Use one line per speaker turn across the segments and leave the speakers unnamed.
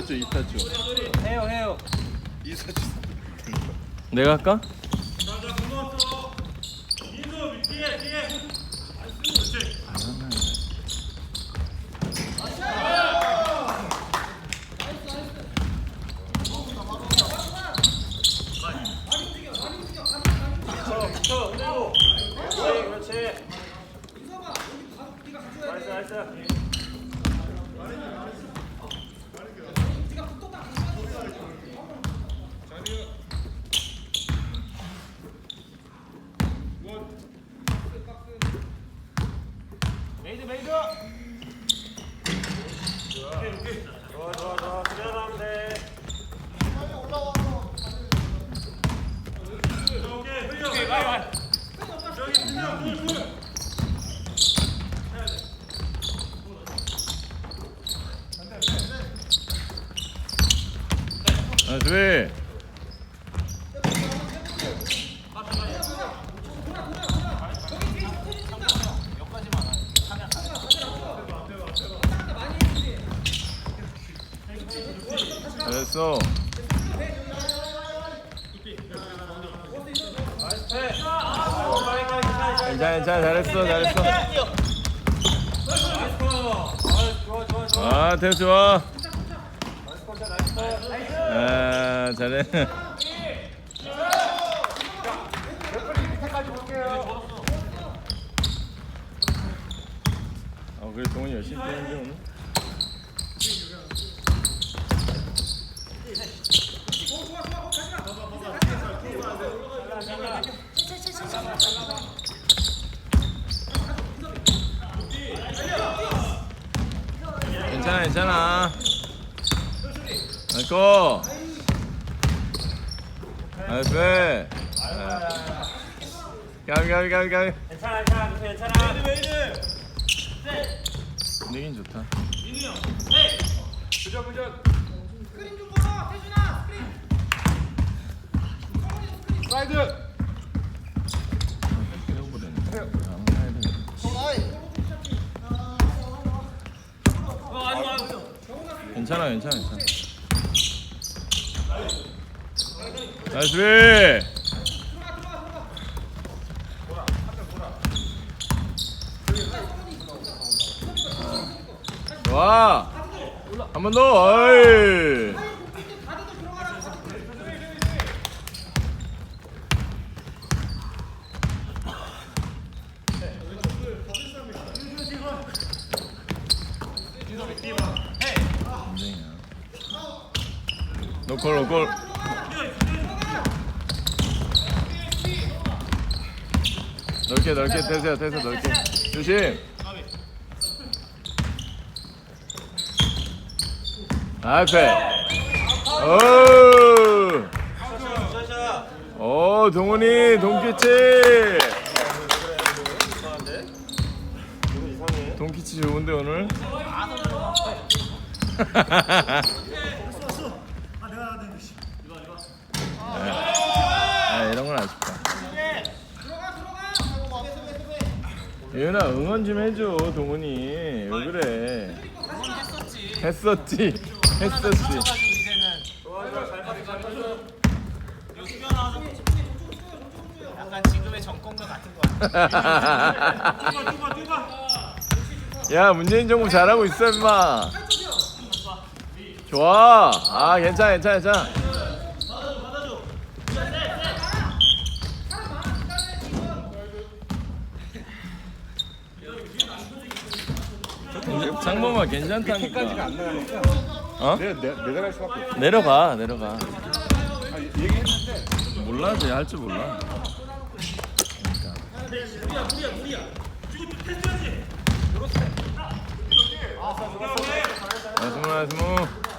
이사주 이사주.
해요 해요.
이사주.
내가 할까?
붙여 흔들고 그렇지 그렇지 나이스 나이스 메이드 메이드 좋아 좋아 좋아
괜찮아, 괜찮아, 잘했어, 잘했어. 아, 태우 좋아. 아, 잘해. 아, 그래 동훈이 열심히 뛰는데 오늘. 괜찮아, 괜찮아. 아이고. 나이스. 가위, 가위, 가위, 가위.
괜찮아 괜찮아 괜찮아
분위기는 좋다.
부전 부전
스크린 좀 보자 태
사이드
괜찮아, 괜찮아, 괜찮아. 나이스. 좋아. 한 번 더. 노골 노골 넓게 넓게 태세요 태세 넓게. 조심. 앞에 오, 오 동훈이 동키치. 동키치 좋은데 오늘 아쉽다. 예은아 응원 좀 해줘 동훈이 왜 그래? 했었지. 했었지.
약간 지금의
야 문재인 정부 잘하고 있어 임마. 좋아. 아 괜찮아 괜찮아 괜찮아. 장범아 괜찮다니까.
안 나가니까
어?
내가 내, 내려갈 수밖에 없어
내려가 내려가.
아, 얘기했는데
몰라 쟤 할 줄 몰라. 나이스 나이스 무.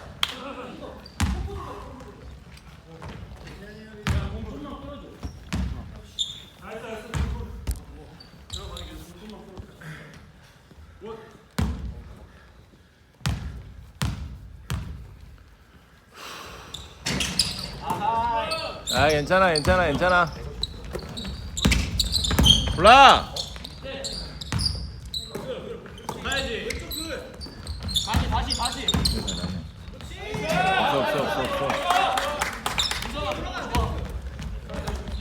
아 괜찮아 괜찮아 괜찮아. 올라
다시 다시 다시
없어 없어 없어 없어.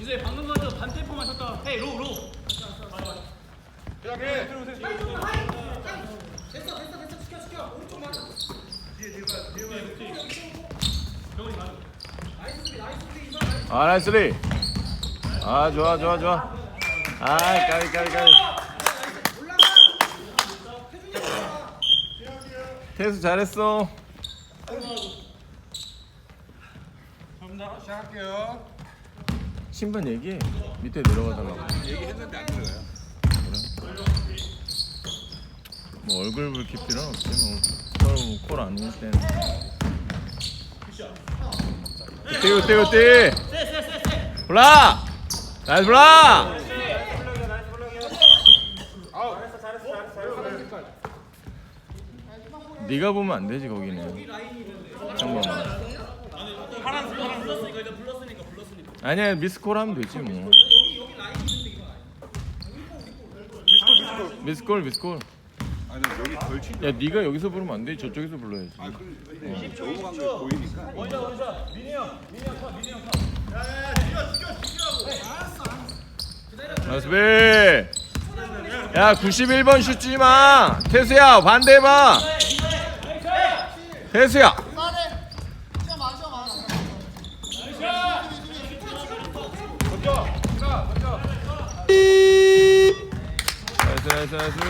이제 방금 건저 반대포만 쳤다. 헤이 로 로. 됐어 됐어 됐어. 시켜 시켜. 오른쪽만.
아 나이스 리. 아 좋아 좋아 좋아. 아 까비 까비 까비. 태수 잘했어.
시작할게요.
신분 얘기해. 밑에 내려가달라고.
얘기했는데 안 들어가요.
뭐 얼굴 붉힐 필요는 없지 뭐. 서로 콜안 있을 때는. 그때 그때 그때. 블라. 나이스 블라. 네가 보면 안 되지 거기는. 잠깐만. 아니야 미스콜 하면 되지 뭐. 미스콜 미스콜.
아니 여기 덜 친.
야 네가 여기서 부르면 안 돼. 저쪽에서 불러야지.
아 근데 넘어간 게 보이니까.
나이스 비. 야 91번 슛지 마. 태수야 반대해봐. 태수야. 나이스 나이스 나이스.